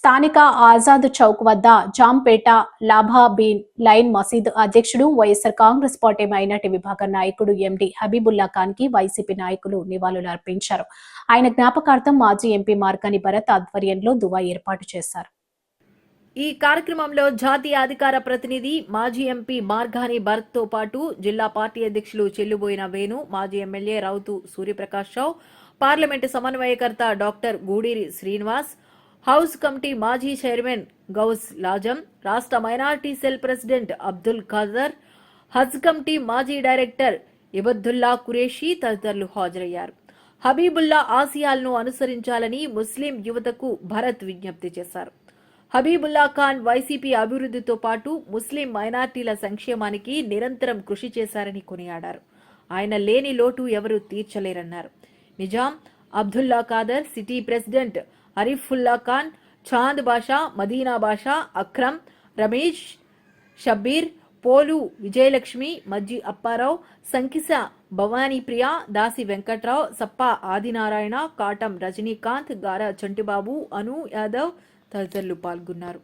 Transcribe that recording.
స్థానిక ఆజాద్ చౌక్ వద్ద జాంపేట లాభాబీన్ లైన్ మసీద్ అధ్యక్షుడు వైఎస్ఆర్ కాంగ్రెస్ పార్టీ మైనార్టీ విభాగ నాయకుడు ఎండి హబీబుల్లా ఖాన్కి వైసీపీ నాయకులు నివాళులు అర్పించారు. ఆయన జ్ఞాపకార్థం మాజీ ఎంపీ మార్గాని భరత్ ఆధ్వర్యంలో దువా ఏర్పాటు చేశారు. ఈ కార్యక్రమంలో జాతీయ అధికార ప్రతినిధి మాజీ ఎంపీ మార్గాని భరత్తో పాటు జిల్లా పార్టీ అధ్యక్షులు చెల్లుబోయిన వేణు మాజీ ఎమ్మెల్యే రౌతు సూర్యప్రకాష్ రావు పార్లమెంటు సమన్వయకర్త doctor Guduri Srinivas house committee మాజీ చైర్మన్ గౌస్ లాజం రాష్ట్ర minority cell president Abdul Khader Haj committee మాజీ డైరెక్టర్ ఇబద్దుల్లా కురేషి తదితరులు హాజరయ్యారు. హబీబుల్లా ఆసియాలను అనుసరించాలని ముస్లిం యువతకు భరత్ విజ్ఞప్తి చేశారు. హబీబుల్లా ఖాన్ వైసీపీ అభివృద్ధితో పాటు ముస్లిం మైనార్టీల సంక్షేమానికి నిరంతరం కృషి చేశారని కొనియాడారు. ఆయన లేని లోటు ఎవరూ తీర్చలేరన్నారు. నిజాం అబ్దుల్లా ఖాదర్ సిటీ ప్రెసిడెంట్ అరిఫుల్లా ఖాన్ చాంద్ బాషా మదీనా బాషా అక్రమ్ రమేష్ షబ్బీర్ పోలు విజయలక్ష్మి మజ్జి అప్పారావు సంకిస భవానీప్రియ దాసి వెంకట్రావు సప్ప ఆదినారాయణ కాటం రజనీకాంత్ గారా చంటిబాబు అను యాదవ్ తదితరులు పాల్గొన్నారు.